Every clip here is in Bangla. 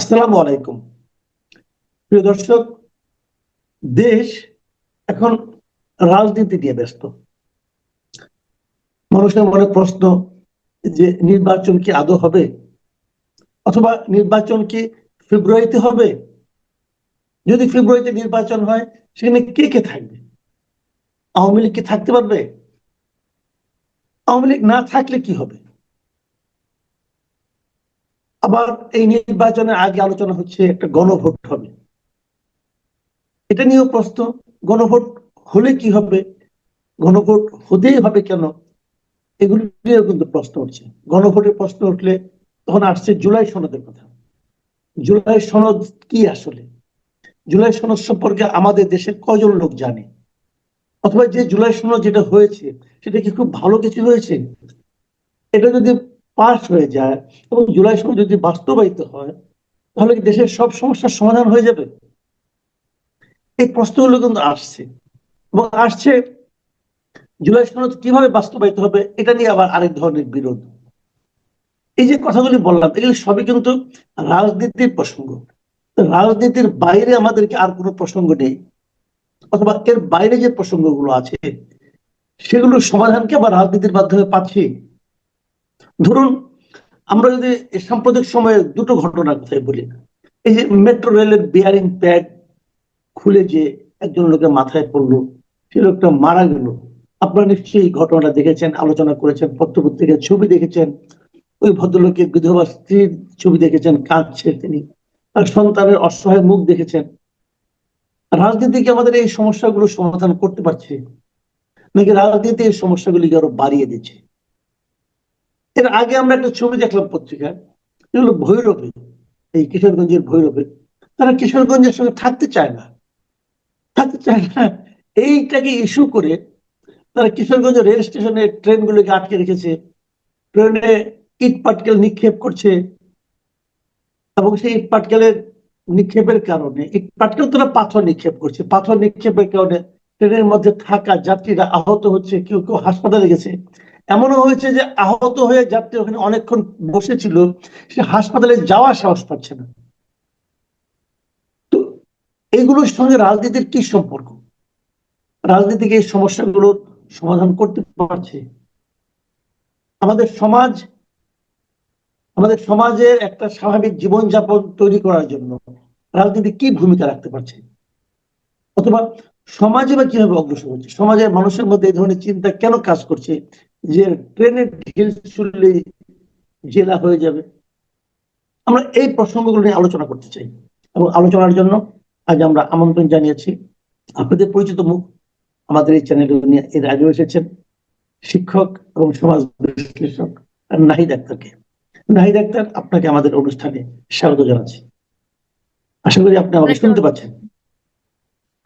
আসসালামু আলাইকুম। প্রিয় দর্শক, দেশ এখন রাজনীতি নিয়ে ব্যস্ত। মানুষের মনে প্রশ্ন যে নির্বাচন কি আদৌ হবে? অথবা নির্বাচন কি ফেব্রুয়ারিতে হবে? যদি ফেব্রুয়ারিতে নির্বাচন হয়, সেখানে কে কে থাকবে? আওয়ামী লীগ কি থাকতে পারবে? আওয়ামী লীগ না থাকলে কি হবে? আবার এই নির্বাচনের আগে আলোচনা হচ্ছে একটা গণভোট হবে। এটা নিয়েও প্রশ্ন, গণভোট হলে কি হবে? গণভোট হতেই হবে কেন? এগুলি নিয়েও কিন্তু প্রশ্ন উঠছে। গণভোটের প্রশ্ন উঠলে তখন আসছে জুলাই সনদের কথা। জুলাই সনদ কি আসলে? জুলাই সনদ সম্পর্কে আমাদের দেশের কজন লোক জানে? অথবা যে জুলাই সনদ যেটা হয়েছে, সেটা কি খুব ভালো কিছু হয়েছে? এটা যদি পাস হয়ে যায় এবং জুলাই সনদ যদি বাস্তবায়িত হয়, তাহলে কি দেশের সব সমস্যার সমাধান হয়ে যাবে? এই প্রশ্নগুলো কিন্তু আসছে। এবং আসছে, জুলাই সনদ কীভাবে বাস্তবায়িত হবে, এটা নিয়ে আবার আরেক ধরনের বিরোধ। এই যে কথাগুলি বললাম, এগুলি সবই কিন্তু রাজনীতির প্রসঙ্গ। রাজনীতির বাইরে আমাদেরকে আর কোনো প্রসঙ্গ নেই। অথবা এর বাইরে যে প্রসঙ্গগুলো আছে, সেগুলোর সমাধানকে আবার রাজনীতির মাধ্যমে পাচ্ছি। ধরুন, আমরা যদি সাম্প্রতিক সময়ে দুটো ঘটনার কথাই বলি। এই যে মেট্রো রেলের বিয়ারিং প্যাড খুলে যে একজন লোকের মাথায় পড়ল, সে লোকটা মারা গেল। আপনারা নিশ্চয়ই ঘটনাটা দেখেছেন, আলোচনা করেছেন, পত্রপত্রিকার ছবি দেখেছেন। ওই ভদ্রলোকের বিধবা স্ত্রীর ছবি দেখেছেন কাঁদছে তিনি। তার সন্তানের অসহায় মুখ দেখেছেন। রাজনীতি কি আমাদের এই সমস্যাগুলো সমাধান করতে পারছে? নাকি রাজনীতি এই সমস্যাগুলিকে আরও বাড়িয়ে দিচ্ছে? এর আগে আমরা একটা ছবি দেখলাম পত্রিকায়, এগুলো ভৈরবে, এই কিশোরগঞ্জের ভৈরবে। তারা কিশোরগঞ্জের সঙ্গে থাকতে চায় না। থাকতে চায় না। এইটাকে ইস্যু করে তারা কিশোরগঞ্জ রেল স্টেশনে ট্রেনগুলোকে আটকে রেখেছে। ট্রেনে ইট পাটকেল নিক্ষেপ করছে। এবং সেই ইট পাটকেলের নিক্ষেপের কারণে, ইট পাটকেল তারা পাথর নিক্ষেপ করছে। পাথর নিক্ষেপের কারণে ট্রেনের মধ্যে থাকা যাত্রীরা আহত হচ্ছে, কেউ কেউ হাসপাতালে গেছে। এমনও হয়েছে যে আহত হয়ে যাত্রী ওখানে অনেকক্ষণ বসেছিল, সে হাসপাতালে যাওয়ার সাহস পাচ্ছে না। তো এগুলোর সঙ্গে রাজনীতির কি সম্পর্ক? রাজনীতিকে এই সমস্যাগুলোর সমাধান করতে পারছে? আমাদের সমাজ, আমাদের সমাজের একটা স্বাভাবিক জীবনযাপন তৈরি করার জন্য রাজনীতি কি ভূমিকা রাখতে পারছে? অথবা সমাজে বা কীভাবে অগ্রসর হচ্ছে? সমাজের মানুষের মধ্যে এই ধরনের চিন্তা কেন কাজ করছে? যে ট্রেনের ঢিল শুনলেই জেলা হয়ে যাবে। আমরা এই প্রসঙ্গগুলো নিয়ে আলোচনা করতে চাই এবং আলোচনার জন্য আজ আমরা আমন্ত্রণ জানিয়েছি। আপনাদের পরিচিত মুখ আমাদের এই চ্যানেল নিয়ে এর আগে এসেছেন শিক্ষক এবং সমাজ বিশ্লেষক নাহিদ আক্তারকে। নাহিদ আক্তার আপনাকে আমাদের অনুষ্ঠানে স্বাগত জানাচ্ছি। আশা করি আপনি আমাকে শুনতে পাচ্ছেন।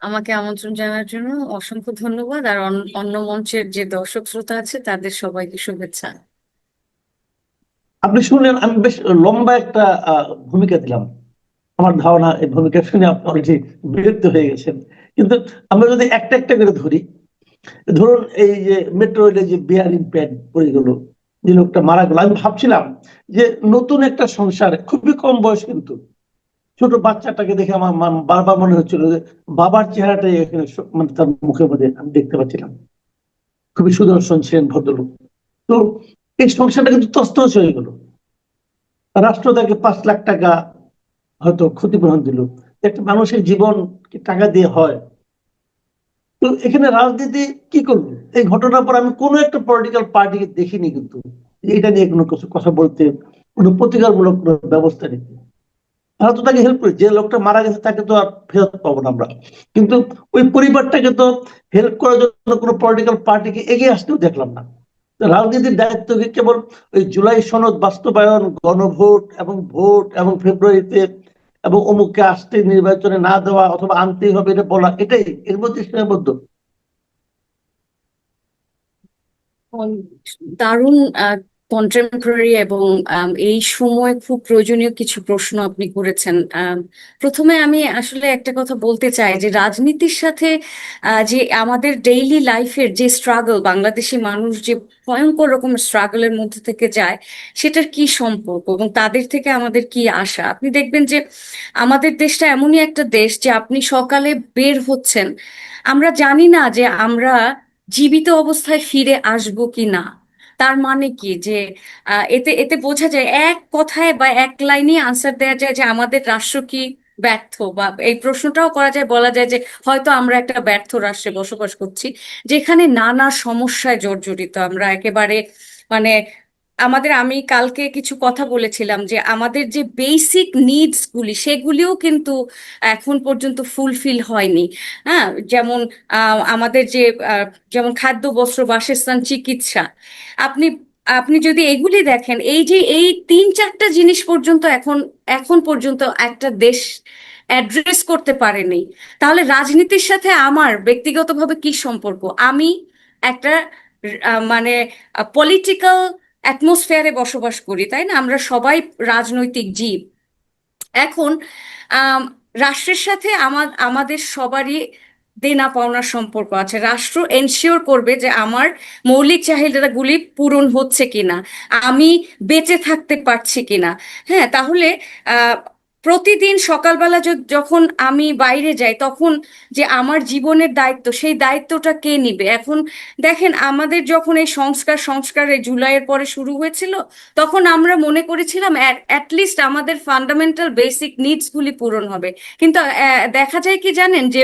আমাকে আমন্ত্রণ জানার জন্য অসংখ্য ধন্যবাদ। আর অন- অন্য মঞ্চের যে দর্শক শ্রোতা আছে, তাদের সবাইকে শুভেচ্ছা। আপনি শুনলেন, আমি বেশ লম্বা একটা ভূমিকা দিলাম। আমার ধারণা এই ভূমিকা শুনে আপনি অলরেডি বিরক্ত হয়ে গেছেন। কিন্তু আমরা যদি একটা একটা করে ধরি, ধরুন এই যে মেট্রো রেলে যে বিয়ারিং প্যাড পড়ে গেল, যে লোকটা মারা গেল, আমি ভাবছিলাম যে নতুন একটা সংসার, খুবই কম বয়স কিন্তু। ছোট বাচ্চাটাকে দেখে আমার বারবার মনে হচ্ছিল যে বাবার চেহারাটাই এখানে মানে তার মুখের মধ্যে আমি দেখতে পাচ্ছিলাম। খুবই সুদর্শন ছিলেন ভদ্রলোক। তো এই সংসারটা কিন্তু তস্তস হয়ে গেল। রাষ্ট্র তাকে পাঁচ লাখ টাকা হয়তো ক্ষতিপূরণ দিল। একটা মানুষের জীবন কি টাকা দিয়ে হয়। তো এখানে রাজনীতি কি করবে এই ঘটনার পর আমি কোনো একটা পলিটিক্যাল পার্টিকে দেখিনি কিন্তু। এটা নিয়ে কোনো কিছু কথা বলতে, কোনো প্রতিকারমূলক ব্যবস্থা নিতে। তারা তো তাকে হেল্প করে। যে লোকটা মারা গেছে তাকে তো আর ফেরত পাবো না আমরা। কিন্তু ওই পরিবারটাকে তো হেল্প করার জন্য কোনো পলিটিক্যাল পার্টিকে এগিয়ে আসতেও দেখলাম না। রাজনীতির দায়িত্ব কি কেবল ওই জুলাই সনদ বাস্তবায়ন, গণভোট এবং ভোট এবং ফেব্রুয়ারিতে এবং অমুককে আসতে নির্বাচনে না দেওয়া অথবা আনতেই হবে এটা বলা এটাই, এর মধ্যে সীমাবদ্ধ। দারুণ কন্টেম্পোরারি এবং এই সময় খুব প্রয়োজনীয় কিছু প্রশ্ন আপনি করেছেন। প্রথমে আমি আসলে একটা কথা বলতে চাই যে রাজনীতির সাথে যে আমাদের ডেইলি লাইফের যে স্ট্রাগল বাংলাদেশি মানুষ যে ভয়ঙ্কর রকম স্ট্রাগলের মধ্যে থেকে যায়, সেটার কি সম্পর্ক এবং তাদের থেকে আমাদের কি আশা? আপনি দেখবেন যে আমাদের দেশটা এমনই একটা দেশ যে আপনি সকালে বের হচ্ছেন। আমরা জানি না যে আমরা জীবিত অবস্থায় ফিরে আসব কি না তার মানে কি? যে এতে এতে বোঝা যায় এক কথায় বা এক লাইনে আনসার দেওয়া যায় যে, আমাদের রাষ্ট্র কি ব্যর্থ? বা এই প্রশ্নটাও করা যায়, বলা যায় যে, হয়তো আমরা একটা ব্যর্থ রাষ্ট্রে বসবাস করছি, যেখানে নানা সমস্যায় জর্জরিত। আমরা একেবারে মানে আমাদের, আমি কালকে কিছু কথা বলেছিলাম যে আমাদের যে বেসিক নিডস গুলি সেগুলিও কিন্তু এখন পর্যন্ত ফুলফিল হয়নি। হ্যাঁ? যেমন আমাদের যে যেমন খাদ্য, বস্ত্র, বাসস্থান, চিকিৎসা। আপনি আপনি যদি এগুলি দেখেন, এই যে, এই তিন চারটা জিনিস পর্যন্ত এখন এখন পর্যন্ত একটা দেশ অ্যাড্রেস করতে পারেনি। তাহলে রাজনীতির সাথে আমার ব্যক্তিগতভাবে কি সম্পর্ক? আমি একটা মানে পলিটিক্যাল অ্যাটমসফিয়ারে বসবাস করি, তাই না? আমরা সবাই রাজনৈতিক জীব। এখন রাষ্ট্রের সাথে আমার আমাদের সবারই দেনা পাওনার সম্পর্ক আছে। রাষ্ট্র এনশিওর করবে যে আমার মৌলিক চাহিদাগুলি পূরণ হচ্ছে কিনা, আমি বেঁচে থাকতে পারছি কিনা। হ্যাঁ তাহলে প্রতিদিন সকালবেলা যখন আমি বাইরে যাই, তখন যে আমার জীবনের দায়িত্ব, সেই দায়িত্বটা কে নিবে? এখন দেখেন, আমাদের যখন এই সংস্কার সংস্কার এই জুলাইয়ের পরে শুরু হয়েছিল, তখন আমরা মনে করেছিলাম অ্যাটলিস্ট আমাদের ফান্ডামেন্টাল বেসিক নিডস গুলি পূরণ হবে। কিন্তু দেখা যায় কি জানেন যে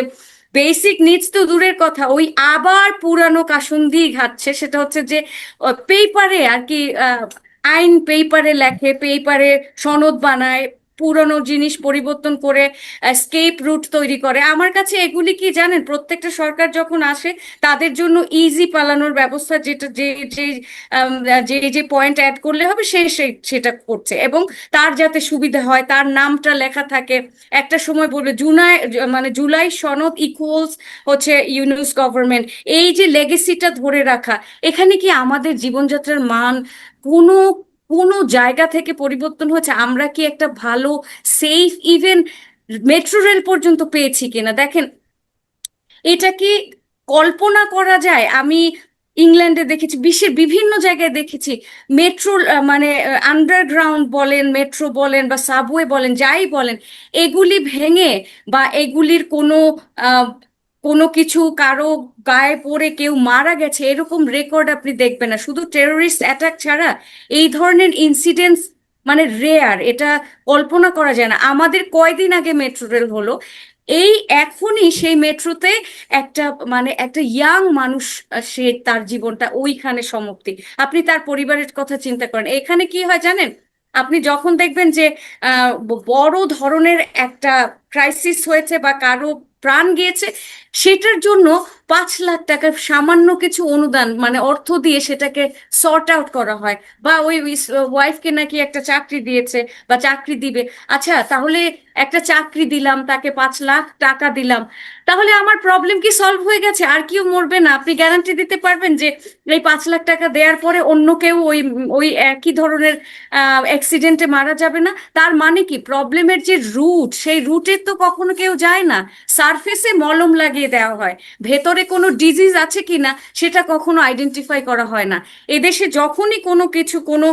বেসিক নিডস তো দূরের কথা, ওই আবার পুরানো কাসন দিয়ে ঘাটছে, সেটা হচ্ছে যে পেপারে আর কি আইন পেপারে লেখে পেপারে সনদ বানায় পুরনো জিনিস পরিবর্তন করে স্কেপ রুট তৈরি করে। আমার কাছে এগুলি কি জানেন? প্রত্যেকটা সরকার যখন আসে, তাদের জন্য ইজি পালানোর ব্যবস্থা যেটা, যে যে যে যে পয়েন্ট অ্যাড করলে হবে, সে সেটা করছে। এবং তার যাতে সুবিধা হয়, তার নামটা লেখা থাকে। একটা সময় বলবে জুলাই মানে জুলাই সনদ ইকুয়ালস হচ্ছে ইউনুস গভর্নমেন্ট এই যে লেগেসিটা ধরে রাখা, এখানে কি আমাদের জীবনযাত্রার মান কোনো কোনো জায়গা থেকে পরিবর্তন হচ্ছে আমরা কি একটা ভালো সেফ ইভেন মেট্রো রেল পর্যন্ত পেয়েছি কিনা? দেখেন, এটা কি কল্পনা করা যায়? আমি ইংল্যান্ডে দেখেছি, বিশ্বের বিভিন্ন জায়গায় দেখেছি মেট্রো মানে আন্ডারগ্রাউন্ড বলেন মেট্রো বলেন বা সাবওয়ে বলেন, যাই বলেন, এগুলি ভেঙে বা এগুলির কোনো কোনো কিছু কারও গায়ে পড়ে কেউ মারা গেছে, এরকম রেকর্ড আপনি দেখবেন না। শুধু টেরোরিস্ট অ্যাটাক ছাড়া এই ধরনের ইনসিডেন্টস মানে রেয়ার এটা কল্পনা করা যায় না। আমাদের কয়দিন আগে মেট্রো রেল হলো, এই এখনই সেই মেট্রোতে একটা মানে একটা ইয়াং মানুষ সে তার জীবনটা ওইখানে সমাপ্তি। আপনি তার পরিবারের কথা চিন্তা করেন। এখানে কি হয় জানেন? আপনি যখন দেখবেন যে বড় ধরনের একটা ক্রাইসিস হয়েছে বা কারও প্রাণ গিয়েছে সেটার জন্য পাঁচ লাখ টাকার সামান্য কিছু অনুদান মানে অর্থ দিয়ে সেটাকে সর্ট আউট করা হয়। বা ওই ওয়াইফকে নাকি একটা চাকরি দিয়েছে বা চাকরি দিবে। আচ্ছা তাহলে একটা চাকরি দিলাম, তাকে পাঁচ লাখ টাকা দিলাম। তাহলে আমার প্রবলেম কি সলভ হয়ে গেছে? আর কেউ মরবে না। আপনি গ্যারান্টি দিতে পারবেন যে এই পাঁচ লাখ টাকা দেওয়ার পরে অন্য কেউ ওই ওই একই ধরনের অ্যাক্সিডেন্টে মারা যাবে না। তার মানে কি? প্রবলেমের যে রুট সেই রুটে তো কখনো কেউ যায় না। সারফেসে মলম লাগিয়ে দেওয়া হয়। ভেতরে কোনো ডিজিজ আছে কি না সেটা কখনো আইডেন্টিফাই করা হয় না। এদেশে যখনই কোনো কিছু, কোনো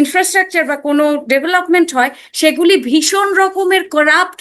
ইনফ্রাস্ট্রাকচার বা কোনো ডেভেলপমেন্ট হয়, সেগুলি ভীষণ রকমের করাপ্ট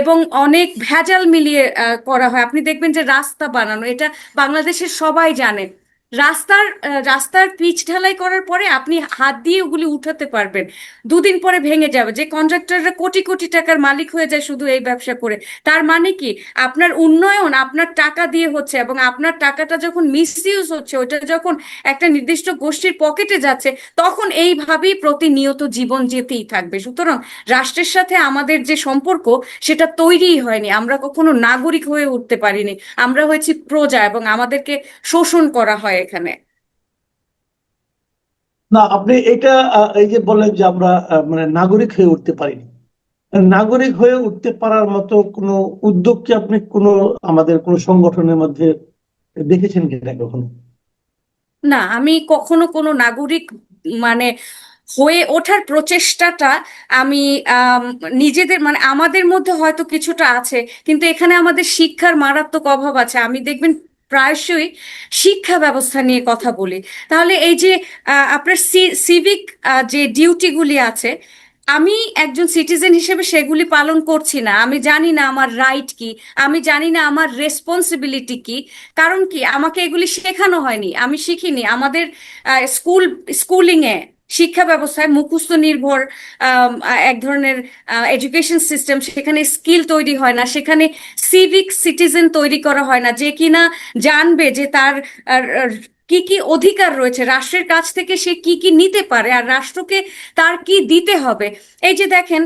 এবং অনেক ভেজাল মিলিয়ে করা হয়। আপনি দেখবেন যে রাস্তা বানানো, এটা বাংলাদেশের সবাই জানে। রাস্তার রাস্তার পিচ ঢালাই করার পরে আপনি হাত দিয়ে ওগুলি উঠাতে পারবেন। দুদিন পরে ভেঙে যাবে। যে কন্ট্রাক্টররা কোটি কোটি টাকার মালিক হয়ে যায় শুধু এই ব্যবসা করে। তার মানে কি? আপনার উন্নয়ন, আপনার টাকা দিয়ে হচ্ছে এবং আপনার টাকাটা যখন মিসইউজ হচ্ছে, ওইটা যখন একটা নির্দিষ্ট গোষ্ঠীর পকেটে যাচ্ছে, তখন এইভাবেই প্রতিনিয়ত জীবন যেতেই থাকবে। সুতরাং রাষ্ট্রের সাথে আমাদের যে সম্পর্ক, সেটা তৈরিই হয়নি। আমরা কখনো নাগরিক হয়ে উঠতে পারিনি। আমরা হয়েছি প্রজা এবং আমাদেরকে শোষণ করা হয়। এখানে? না আপনি এটা এই যে বললেন যে আমরা মানে নাগরিক হয়ে উঠতে পারিনি। নাগরিক হয়ে উঠতে পারার মতো কোনো উদ্যোগ কি আপনি কোনো আমাদের কোনো সংগঠনের মধ্যে দেখেছেন কিনা কখনো? না আমি কখনো কোনো নাগরিক মানে হয়ে ওঠার প্রচেষ্টাটা আমি আম, নিজেদের মানে আমাদের মধ্যে হয়তো কিছুটা আছে কিন্তু এখানে আমাদের শিক্ষার মারাত্মক অভাব আছে। আমি দেখবেন প্রায়শই শিক্ষা ব্যবস্থা নিয়ে কথা বলি। তাহলে এই যে আপনার সিভিক যে ডিউটিগুলি আছে, আমি একজন সিটিজেন হিসেবে সেগুলি পালন করছি না। আমি জানি না আমার রাইট কি। আমি জানি না আমার রেসপন্সিবিলিটি কি। কারণ কি? আমাকে এগুলি শেখানো হয়নি। আমি শিখিনি। আমাদের স্কুল স্কুলিং এ শিক্ষা ব্যবস্থায় মুখস্থ নির্ভর এক ধরনের এডুকেশন সিস্টেম সেখানে স্কিল তৈরি হয় না, সেখানে সিভিক সিটিজেন তৈরি করা হয় না, যে কিনা জানবে যে তার কি কি অধিকার রয়েছে? রাষ্ট্রের কাছ থেকে সে কি কি নিতে পারে? আর রাষ্ট্রকে তার কি দিতে হবে? এই যে দেখেন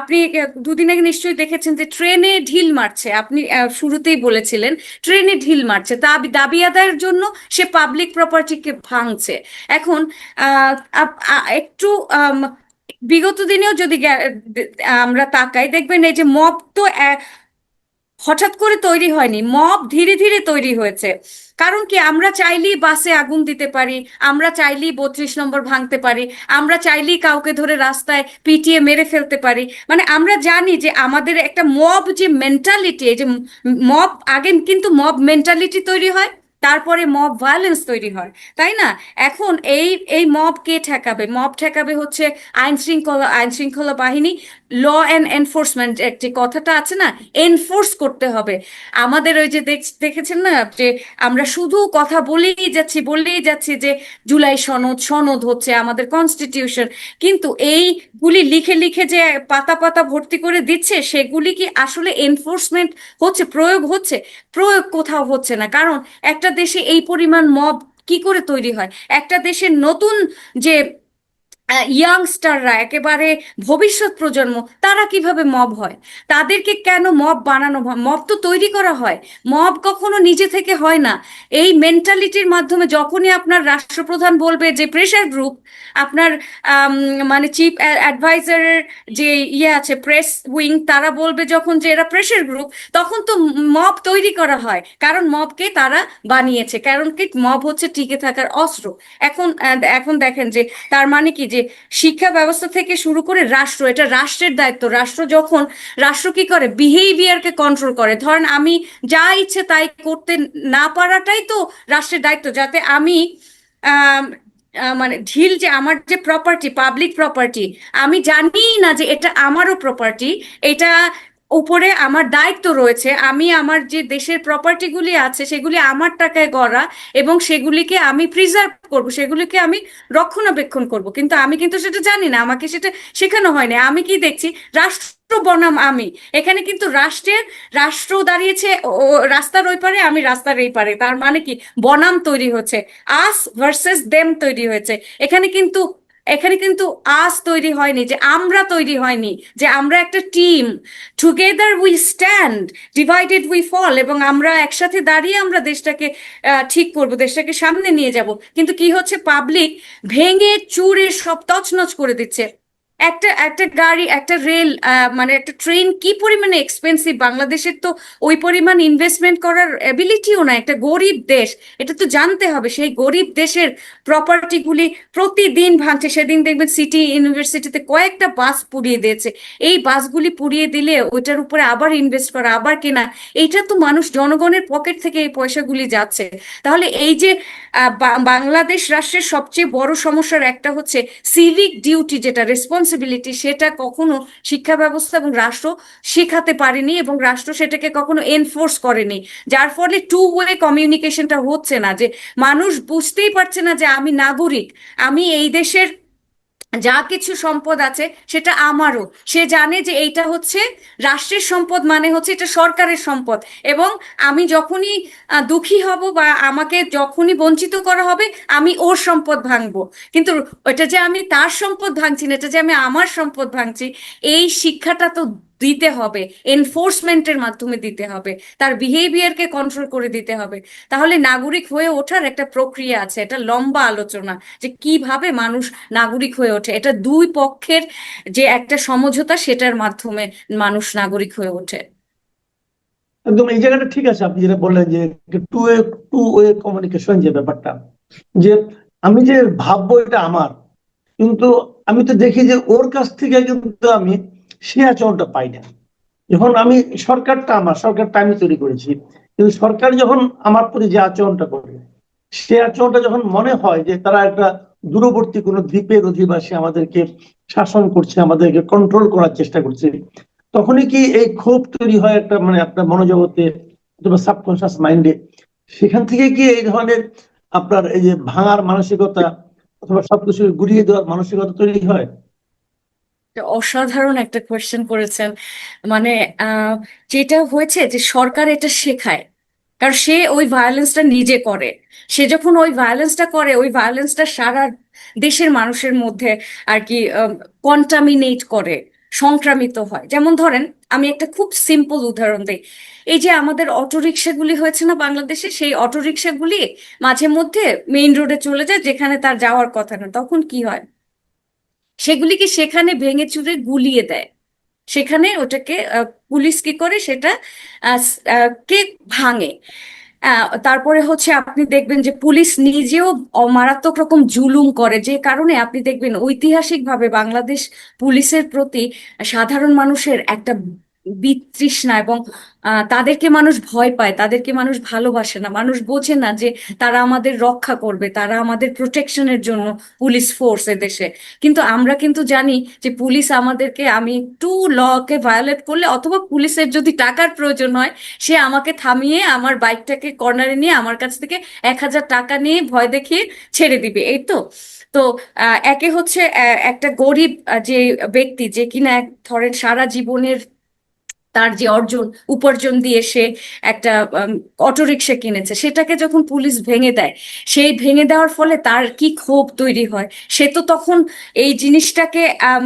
আপনি দুদিন আগে নিশ্চয়ই দেখেছেন যে ট্রেনে ঢিল মারছে। আপনি শুরুতেই বলেছিলেন, ট্রেনে ঢিল মারছে। দাবি দাবি আদায়ের জন্য সে পাবলিক প্রপার্টিকে ভাঙছে। এখন একটু বিগত দিনেও যদি আমরা তাকাই, দেখবেন এই যে মব তো হঠাৎ করে তৈরি হয়নি মব ধীরে ধীরে তৈরি হয়েছে। কারণ কি, আমরা চাইলেই বাসে আগুন দিতে পারি, আমরা চাইলেই বত্রিশ নম্বর ভাঙতে পারি, আমরা চাইলেই কাউকে ধরে রাস্তায় পিটিয়ে মেরে ফেলতে পারি। মানে আমরা জানি যে আমাদের একটা মব যে মেন্টালিটি যে মব আগে কিন্তু মব মেন্টালিটি তৈরি হয়, তারপরে মব ভায়োলেন্স তৈরি হয়, তাই না? এখন এই এই মব কে ঠেকাবে? মব ঠেকাবে হচ্ছে আইন শৃঙ্খলা আইন শৃঙ্খলা বাহিনী ল অ্যান্ড এনফোর্সমেন্ট যে কথাটা আছে না এনফোর্স করতে হবে। আমাদের ওই যে দেখ- দেখেছেন না যে আমরা শুধু কথা বলেই যাচ্ছি বললেই যাচ্ছি যে জুলাই সনদ সনদ হচ্ছে আমাদের কনস্টিটিউশন কিন্তু এইগুলি লিখে লিখে যে পাতা পাতা ভর্তি করে দিচ্ছে, সেগুলি কি আসলে এনফোর্সমেন্ট হচ্ছে, প্রয়োগ হচ্ছে? প্রয়োগ কোথাও হচ্ছে না। কারণ একটা দেশে এই পরিমাণ মব কি করে তৈরি হয়? একটা দেশের নতুন যে ইয়াংস্টাররা একেবারে ভবিষ্যৎ প্রজন্ম, তারা কীভাবে মব হয়? তাদেরকে কেন মব বানানো হয়? মব তো তৈরি করা হয়। মব কখনো নিজে থেকে হয় না। এই মেন্টালিটির মাধ্যমে যখনই আপনার রাষ্ট্রপ্রধান বলবে যে প্রেশার গ্রুপ আপনার মানে চিফ অ্যাডভাইজারের যে ইয়ে আছে প্রেস উইং তারা বলবে যখন যে এরা প্রেশার গ্রুপ তখন তো মব তৈরি করা হয়। কারণ মবকে তারা বানিয়েছে। কারণ কি? মব হচ্ছে টিকে থাকার অস্ত্র। এখন এখন দেখেন যে, তার মানে কি? যে শিক্ষা ব্যবস্থা থেকে শুরু করে রাষ্ট্র, এটা রাষ্ট্রের দায়িত্ব। রাষ্ট্র যখন, রাষ্ট্র কি করে? বিহেভিয়ারকে কন্ট্রোল করে। ধরেন আমি যা ইচ্ছে তাই করতে না পারাটাই তো রাষ্ট্রের দায়িত্ব, যাতে আমি মানে ঢিল যে আমার যে প্রপার্টি পাবলিক প্রপার্টি আমি জানি না যে এটা আমারও প্রপার্টি এটা উপরে আমার দায়িত্ব রয়েছে, আমি আমার যে দেশের প্রপার্টিগুলি আছে সেগুলি আমার টাকায় গড়া এবং সেগুলিকে আমি প্রিজার্ভ করব, সেগুলিকে আমি রক্ষণাবেক্ষণ করব। কিন্তু আমি কিন্তু সেটা জানি না, আমাকে সেটা শেখানো হয়নি। আমি কি দেখছি? রাষ্ট্র বনাম আমি। এখানে কিন্তু রাষ্ট্রের, রাষ্ট্র দাঁড়িয়েছে ও রাস্তার ওই পারে, আমি রাস্তার এই পারে। তার মানে কি? বনাম তৈরি হচ্ছে আস ভার্সেস দেম তৈরি হয়েছে। এখানে কিন্তু এখানে কিন্তু আস তৈরি হয়নি, যে আমরা তৈরি হয়নি, যে আমরা একটা team together we stand divided we fall এবং আমরা একসাথে দাঁড়িয়ে আমরা দেশটাকে ঠিক করব, দেশটাকে সামনে নিয়ে যাব। কিন্তু কি হচ্ছে? পাবলিক ভেঙে চুরে সব তছনছ করে দিচ্ছে। একটা একটা গাড়ি, একটা রেল মানে একটা ট্রেন কি পরিমাণে এক্সপেন্সিভ বাংলাদেশের তো ওই পরিমাণ ইনভেস্টমেন্ট করার এবিলিটিও না একটা গরিব দেশ, এটা তো জানতে হবে। সেই গরিব দেশের প্রপার্টিগুলি প্রতিদিন ভাঙছে। সেদিন দেখবেন সিটি ইউনিভার্সিটিতে কয়েকটা বাস পুড়িয়ে দিয়েছে। এই বাসগুলি পুড়িয়ে দিলে ওইটার উপরে আবার ইনভেস্ট করা, আবার কেনা। এইটা তো মানুষ জনগণের পকেট থেকে এই পয়সাগুলি যাচ্ছে। তাহলে এই যে বাংলাদেশ রাষ্ট্রের সবচেয়ে বড় সমস্যার একটা হচ্ছে সিভিক ডিউটি যেটা রেসপন্সিবিলিটি সেটা কখনো শিক্ষা ব্যবস্থা এবং রাষ্ট্র শেখাতে পারেনি এবং রাষ্ট্র সেটাকে কখনো এনফোর্স করেনি। যার ফলে টু ওয়ে কমিউনিকেশনটা হচ্ছে না যে মানুষ বুঝতেই পারছে না যে আমি নাগরিক, আমি এই দেশের যা কিছু সম্পদ আছে সেটা আমারও। সে জানে যে এইটা হচ্ছে রাষ্ট্রের সম্পদ মানে হচ্ছে এটা সরকারের সম্পদ। এবং আমি যখনই দুঃখী হব বা আমাকে যখনই বঞ্চিত করা হবে, আমি ওর সম্পদ ভাঙবো। কিন্তু এটা যে আমি তার সম্পদ ভাঙছি না, এটা যে আমি আমার সম্পদ ভাঙছি, এই শিক্ষাটা তো দিতে হবে এনফোর্সমেন্টের মাধ্যমে দিতে হবে, তার বিহেভিয়ারকে কন্ট্রোল করে দিতে হবে। তাহলে নাগরিক হয়ে ওঠার একটা প্রক্রিয়া আছে, এটা লম্বা আলোচনা যে কীভাবে মানুষ নাগরিক হয়ে ওঠে। এটা দুই পক্ষের যে একটা সমঝোতা সেটার মাধ্যমে মানুষ নাগরিক হয়ে ওঠে। একদম, এই জায়গাটা ঠিক আছে, আপনি যেটা বললেন যে two way two way communication যে ব্যাপারটা, যে আমি যে ভাববো এটা আমার, কিন্তু আমি তো দেখি যে ওর কাছ থেকে কিন্তু আমি সে আচরণটা পাই না। যখন আমি সরকারটা আমার, সরকারটা আমি তৈরি করেছি, কিন্তু সরকার যখন আমার প্রতি যে আচরণটা করে, সে আচরণটা যখন মনে হয় যে তারা একটা দূরবর্তী কোনো দ্বীপের অধিবাসী আমাদেরকে শাসন করছে, আমাদেরকে কন্ট্রোল করার চেষ্টা করছে, তখনই কি এই ক্ষোভ তৈরি হয় একটা মানে আপনার মনোজগতে অথবা সাবকনসিয়াস মাইন্ডে সেখান থেকে কি এই ধরনের আপনার এই যে ভাঙার মানসিকতা অথবা সবকিছু গুড়িয়ে দেওয়ার মানসিকতা তৈরি হয়? অসাধারণ একটা কোয়েশ্চেন করেছেন। মানে যেটা হয়েছে যে সরকার এটা শেখায়। কারণ সে ওই ভায়োলেন্সটা নিজে করে। সে যখন ওই ভায়োলেন্সটা করে, ওই ভায়োলেন্সটা সারা দেশের মানুষের মধ্যে আর কি কন্টামিনেট করে, সংক্রামিত হয়। যেমন ধরেন, আমি একটা খুব সিম্পল উদাহরণ দিই। এই যে আমাদের অটোরিকশাগুলি হয়েছে না বাংলাদেশে, সেই অটোরিকশাগুলি মাঝে মধ্যে মেইন রোডে চলে যায়, যেখানে তার যাওয়ার কথা না। তখন কি হয়? সেগুলিকে সেখানে ভেঙে চুরে গুলিয়ে দেয়। সেখানে ওটাকে পুলিশ কি করে সেটা কে ভাঙে? তারপরে হচ্ছে আপনি দেখবেন যে পুলিশ নিজেও মারাত্মক রকম জুলুম করে। যে কারণে আপনি দেখবেন ঐতিহাসিকভাবে বাংলাদেশ পুলিশের প্রতি সাধারণ মানুষের একটা বিতৃষ্ণা এবং তাদেরকে মানুষ ভয় পায়, তাদেরকে মানুষ ভালোবাসে না। মানুষ বোঝে না যে তারা আমাদের রক্ষা করবে, তারা আমাদের প্রোটেকশনের জন্য পুলিশ ফোর্স এদেশে কিন্তু আমরা কিন্তু জানি যে পুলিশ আমাদেরকে, আমি একটু লকে ভায়োলেট করলে অথবা পুলিশের যদি টাকার প্রয়োজন হয়, সে আমাকে থামিয়ে আমার বাইকটাকে কর্নারে নিয়ে আমার কাছ থেকে এক হাজার টাকা নিয়ে ভয় দেখিয়ে ছেড়ে দিবে, এই তো? তো একে হচ্ছে একটা গরিব যে ব্যক্তি যে কিনা ধরেন সারা জীবনের তার যে অর্জন, উপার্জন দিয়ে সে একটা অটোরিকশা কিনেছে, সেটাকে যখন পুলিশ ভেঙে দেয়, সেই ভেঙে দেওয়ার ফলে তার কি ক্ষোভ তৈরি হয়? সে তো তখন এই জিনিসটাকে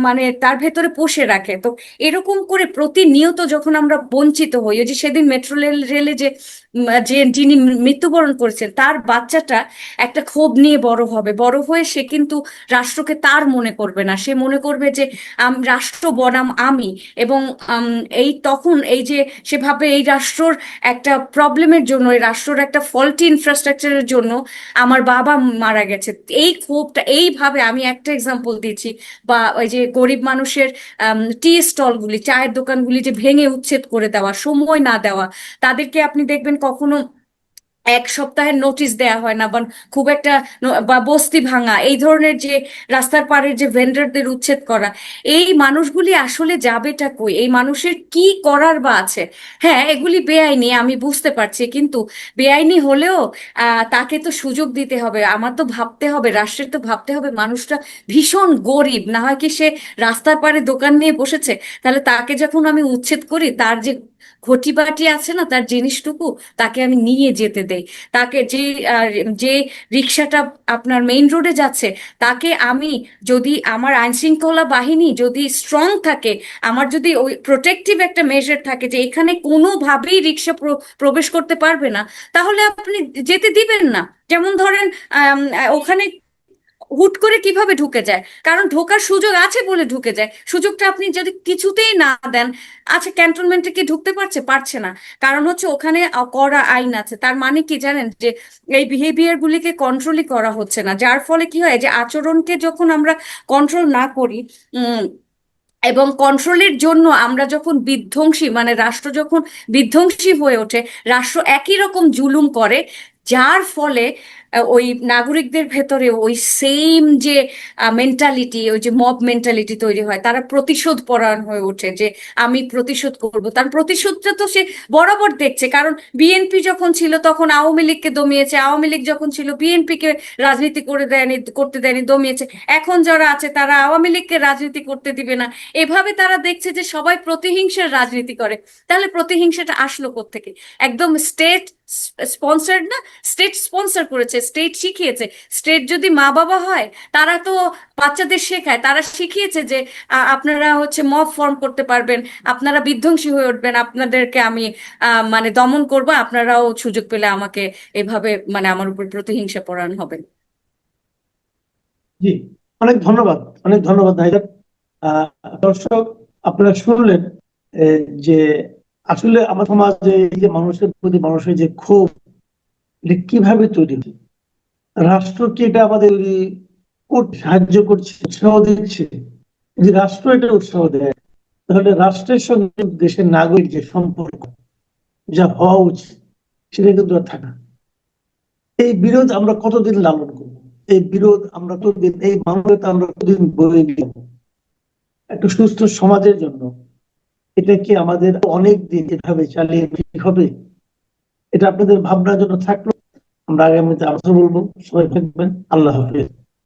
মানে তার ভেতরে পোষে রাখে। তো এরকম করে প্রতিনিয়ত যখন আমরা বঞ্চিত হই, ওই যে সেদিন মেট্রো রেল যে যে যিনি মৃত্যুবরণ করেছেন, তার বাচ্চাটা একটা ক্ষোভ নিয়ে বড় হবে। বড় হয়ে সে কিন্তু রাষ্ট্রকে তার মনে করবে না। সে মনে করবে যে রাষ্ট্র বনাম আমি। এবং এই তখন এই যে সেভাবে এই রাষ্ট্রর একটা প্রবলেমের জন্য, এই রাষ্ট্রর একটা ফল্টি ইনফ্রাস্ট্রাকচারের জন্য আমার বাবা মারা গেছে। এই ক্ষোভটা, এইভাবে আমি একটা এক্সাম্পল দিচ্ছি বা ওই যে গরিব মানুষের টি স্টলগুলি চায়ের দোকানগুলি যে ভেঙে উচ্ছেদ করে দেওয়া, সময় না দেওয়া, তাদেরকে আপনি দেখবেন কখনো এক সপ্তাহের নোটিশ দেয়া হয় না, বা খুব একটা বা বস্তি ভাঙা, এই ধরনের যে রাস্তার পাড়ের যে ভেন্ডারদের উচ্ছেদ করা, এই মানুষগুলি আসলে যাবেটা কই? এই মানুষের কি করার বা আছে? হ্যাঁ এগুলি বেআইনি, আমি বুঝতে পারছি, কিন্তু বেআইনি হলেও তাকে তো সুযোগ দিতে হবে। আমার তো ভাবতে হবে, রাষ্ট্রের তো ভাবতে হবে, মানুষটা ভীষণ গরিব। না হয় কি সে রাস্তার পাড়ে দোকান নিয়ে বসেছে, তাহলে তাকে যখন আমি উচ্ছেদ করি, তার যে ঘটি বাটি আছে না তার জিনিসটুকু, তাকে আমি নিয়ে যেতে দেই। তাকে যে যে রিক্সাটা আপনার মেইন রোডে যাচ্ছে, তাকে আমি যদি আমার আইন শৃঙ্খলা বাহিনী যদি স্ট্রং থাকে, আমার যদি ওই প্রোটেক্টিভ একটা মেজার থাকে যে এখানে কোনোভাবেই রিক্সা প্র- প্রবেশ করতে পারবে না, তাহলে আপনি যেতে দিবেন না। যেমন ধরেন ওখানে হুট করে কীভাবে ঢুকে যায়? কারণ ঢোকার সুযোগ আছে বলে ঢুকে যায়। সুযোগটা আপনি যদি কিছুতেই না দেন আচ্ছা ক্যান্টনমেন্টে কি ঢুকতে পারছে? পারছে না। কারণ হচ্ছে ওখানে কড়া আইন আছে। তার মানে কি জানেন যে, এই বিহেভিয়ার গুলিকে কন্ট্রোলই করা হচ্ছে না। যার ফলে কি হয় যে, আচরণকে যখন আমরা কন্ট্রোল না করি এবং কন্ট্রোলের জন্য আমরা যখন বিধ্বংসী মানে রাষ্ট্র যখন বিধ্বংসী হয়ে ওঠে, রাষ্ট্র একই রকম জুলুম করে, যার ফলে ওই নাগরিকদের ভেতরে ওই সেম যে মেন্টালিটি ওই যে মব মেন্টালিটি তৈরি হয়, তারা প্রতিশোধ পরায়ণ হয়ে ওঠে যে আমি প্রতিশোধ করব। তার প্রতিশোধটা তো সে বরাবর দেখছে, কারণ বিএনপি যখন ছিল তখন আওয়ামী লীগকে দমিয়েছে, আওয়ামী লীগ যখন ছিল বিএনপি কে রাজনীতি করে দেয়নি, করতে দেয়নি, দমিয়েছে। এখন যারা আছে তারা আওয়ামী লীগকে রাজনীতি করতে দিবে না। এভাবে তারা দেখছে যে সবাই প্রতিহিংসার রাজনীতি করে। তাহলে প্রতিহিংসাটা আসলো কোত্থেকে? একদম স্টেট স্পন্সার্ড না? স্টেট স্পন্সর করেছে স্টেট শিখিয়েছে। স্টেট যদি মা বাবা হয়, তারা তো বাচ্চাদের শেখায়। তারা শিখিয়েছে যে আপনারা হচ্ছে মব ফর্ম করতে পারবেন, আপনারা বিধ্বংসী হয়ে উঠবেন, আপনাদেরকে আমি মানে দমন করব, আপনারাও সুযোগ পেলে আমাকে এভাবে মানে আমার উপর প্রতিহিংসা পরায়ণ হবেন জি, অনেক ধন্যবাদ অনেক ধন্যবাদ দর্শক, আপনারা শুনলেন যে আসলে আমার সমাজে যে মানুষের প্রতি মানুষের যে ক্ষোভ কীভাবে তৈরি হয় রাষ্ট্র কি এটা আমাদের সাহায্য করছে, উৎসাহ দিচ্ছে? যদি রাষ্ট্র এটা উৎসাহ দেয়, তাহলে রাষ্ট্রের সঙ্গে দেশের নাগরিক যে সম্পর্ক, যা হওয়া উচিত, সেটা কিন্তু আর থাকে এই বিরোধ আমরা কতদিন লালন করব? এই বিরোধ আমরা কতদিন এই মানবতা আমরা কতদিন বয়ে নিয়ে যাব? একটা সুস্থ সমাজের জন্য এটা কি আমাদের অনেক দিন এভাবে চালিয়ে হবে? এটা আপনাদের ভাবনার জন্য থাকল? আমরা আগামীতে আলোচনা বলব সবাই থাকবেন আল্লাহ হাফিজ।